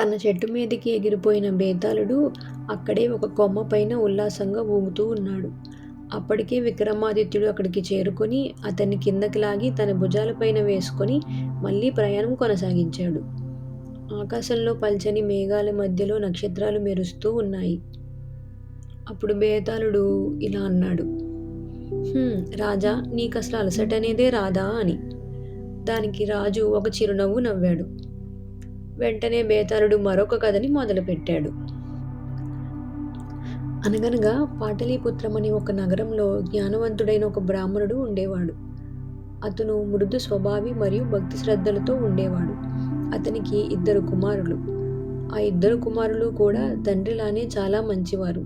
తన చెట్టు మీదకి ఎగిరిపోయిన బేతాళుడు అక్కడే ఒక కొమ్మ పైన ఉల్లాసంగా ఊగుతూ ఉన్నాడు. అప్పటికే విక్రమాదిత్యుడు అక్కడికి చేరుకొని అతన్ని కిందకి లాగి తన భుజాలపైన వేసుకొని మళ్ళీ ప్రయాణం కొనసాగించాడు. ఆకాశంలో పల్చని మేఘాల మధ్యలో నక్షత్రాలు మెరుస్తూ ఉన్నాయి. అప్పుడు బేతాళుడు ఇలా అన్నాడు. హుం రాజా అలసట అలసటనేదే రాదా అని. దానికి రాజు ఒక చిరునవ్వు నవ్వాడు. వెంటనే బేతాళుడు మరొక కథని మొదలుపెట్టాడు. అనగనగా పాటలీపుత్రం అనే ఒక నగరంలో జ్ఞానవంతుడైన ఒక బ్రాహ్మణుడు ఉండేవాడు. అతను మృదు స్వభావి మరియు భక్తి శ్రద్ధలతో ఉండేవాడు. అతనికి ఇద్దరు కుమారులు. ఆ ఇద్దరు కుమారులు కూడా తండ్రిలానే చాలా మంచివారు.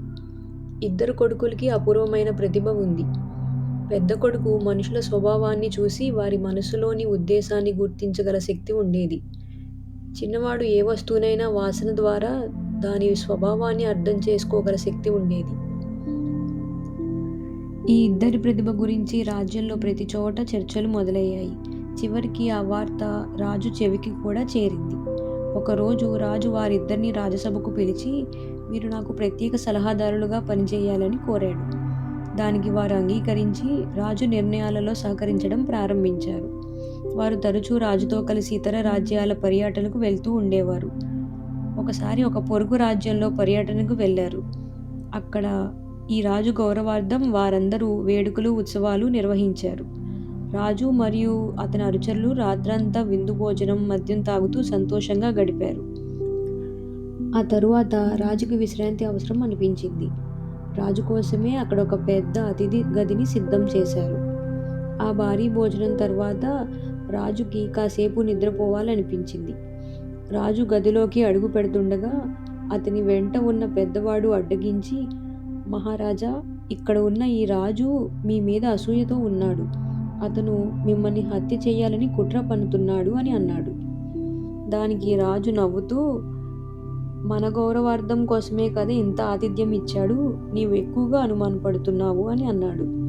ఇద్దరు కొడుకులకి అపూర్వమైన ప్రతిభ ఉంది. పెద్ద కొడుకు మనుషుల స్వభావాన్ని చూసి వారి మనసులోని ఉద్దేశాన్ని గుర్తించగల శక్తి ఉండేది. చిన్నవాడు ఏ వస్తువునైనా వాసన ద్వారా దాని స్వభావాన్ని అర్థం చేసుకోగల శక్తి ఉండేది. ఈ ఇద్దరి ప్రతిభ గురించి రాజ్యంలో ప్రతి చోట చర్చలు మొదలయ్యాయి. చివరికి ఆ వార్త రాజు చెవికి కూడా చేరింది. ఒకరోజు రాజు వారిద్దరిని రాజసభకు పిలిచి మీరు నాకు ప్రత్యేక సలహాదారులుగా పనిచేయాలని కోరాడు. దానికి వారు అంగీకరించి రాజు నిర్ణయాలలో సహకరించడం ప్రారంభించారు. వారు తరచూ రాజుతో కలిసి ఇతర రాజ్యాల పర్యటనకు వెళ్తూ ఉండేవారు. ఒకసారి ఒక పొరుగు రాజ్యంలో పర్యటనకు వెళ్ళారు. అక్కడ ఈ రాజు గౌరవార్థం వారందరూ వేడుకలు, ఉత్సవాలు నిర్వహించారు. రాజు మరియు అతని అనుచరులు రాత్రంతా విందు భోజనం, మద్యం తాగుతూ సంతోషంగా గడిపారు. ఆ తరువాత రాజుకి విశ్రాంతి అవసరం అనిపించింది. రాజు కోసమే అక్కడ ఒక పెద్ద అతిథి గదిని సిద్ధం చేశారు. ఆ భారీ భోజనం తర్వాత రాజుకి కాసేపు నిద్రపోవాలనిపించింది. రాజు గదిలోకి అడుగు పెడుతుండగా అతని వెంట ఉన్న పెద్దవాడు అడ్డగించి మహారాజా ఇక్కడ ఉన్న ఈ రాజు మీ మీద అసూయతో ఉన్నాడు. అతను మిమ్మల్ని హత్య చేయాలని కుట్ర పన్నుతున్నాడు అని అన్నాడు. దానికి రాజు నవ్వుతూ మన గౌరవార్థం కోసమే కదా ఇంత ఆతిథ్యం ఇచ్చాడు. నీవు ఎక్కువగా అనుమానపడుతున్నావు అని అన్నాడు.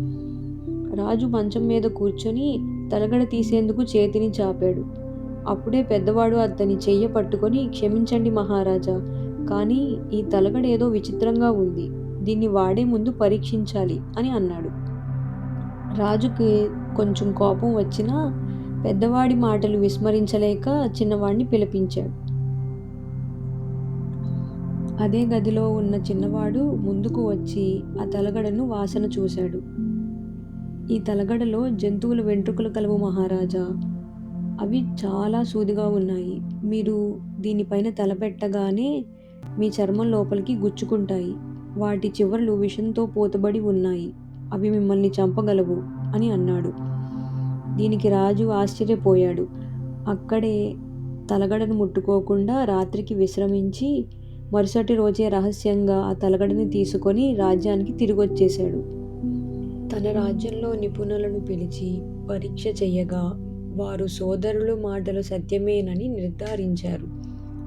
రాజు మంచం మీద కూర్చొని తలగడ తీసేందుకు చేతిని చాపాడు. అప్పుడే పెద్దవాడు అతని చెయ్య పట్టుకొని క్షమించండి మహారాజా! కానీ ఈ తలగడ ఏదో విచిత్రంగా ఉంది. దీన్ని వాడే ముందు పరీక్షించాలి అని అన్నాడు. రాజుకి కొంచెం కోపం వచ్చినా పెద్దవాడి మాటలు విస్మరించలేక చిన్నవాడిని పిలిపించాడు. అదే గదిలో ఉన్న చిన్నవాడు ముందుకు వచ్చి ఆ తలగడను వాసన చూశాడు. ఈ తలగడలో జంతువుల వెంట్రుకలు కలవు మహారాజా! అవి చాలా సూదిగా ఉన్నాయి. మీరు దీనిపైన తలపెట్టగానే మీ చర్మం లోపలికి గుచ్చుకుంటాయి. వాటి చివర్లు విషంతో పోతబడి ఉన్నాయి. అవి మిమ్మల్ని చంపగలవు అని అన్నాడు. దీనికి రాజు ఆశ్చర్యపోయాడు. అక్కడే తలగడను ముట్టుకోకుండా రాత్రికి విశ్రమించి మరుసటి రోజే రహస్యంగా ఆ తలగడని తీసుకొని రాజ్యానికి తిరిగొచ్చేశాడు. తన రాజ్యంలో నిపుణులను పిలిచి పరీక్ష చేయగా వారు సోదరుల మాటలు సత్యమేనని నిర్ధారించారు.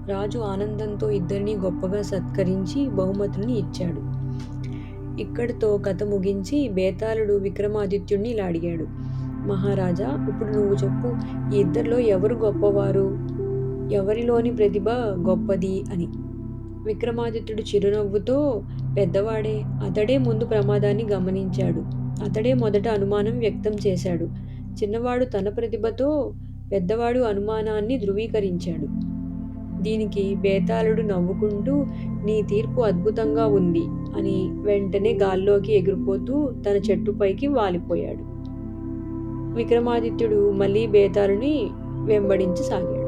రాజు ఆనందంతో ఇద్దరిని గొప్పగా సత్కరించి బహుమతుల్ని ఇచ్చాడు. ఇక్కడితో కథ ముగించి బేతాళుడు విక్రమాదిత్యుణ్ణి ఇలా అడిగాడు. మహారాజా! ఇప్పుడు నువ్వు చెప్పు ఈ ఇద్దరిలో ఎవరు గొప్పవారు? ఎవరిలోని ప్రతిభ గొప్పది అని. విక్రమాదిత్యుడు చిరునవ్వుతో పెద్దవాడే. అతడే ముందు ప్రమాదాన్ని గమనించాడు. అతడే మొదట అనుమానం వ్యక్తం చేశాడు. చిన్నవాడు తన ప్రతిభతో పెద్దవాడు అనుమానాన్ని ధృవీకరించాడు. దీనికి బేతాళుడు నవ్వుకుంటూ నీ తీర్పు అద్భుతంగా ఉంది అని వెంటనే గాల్లోకి ఎగిరిపోతూ తన చెట్టుపైకి వాలిపోయాడు. విక్రమాదిత్యుడు మళ్ళీ బేతాళుని వెంబడించసాగాడు.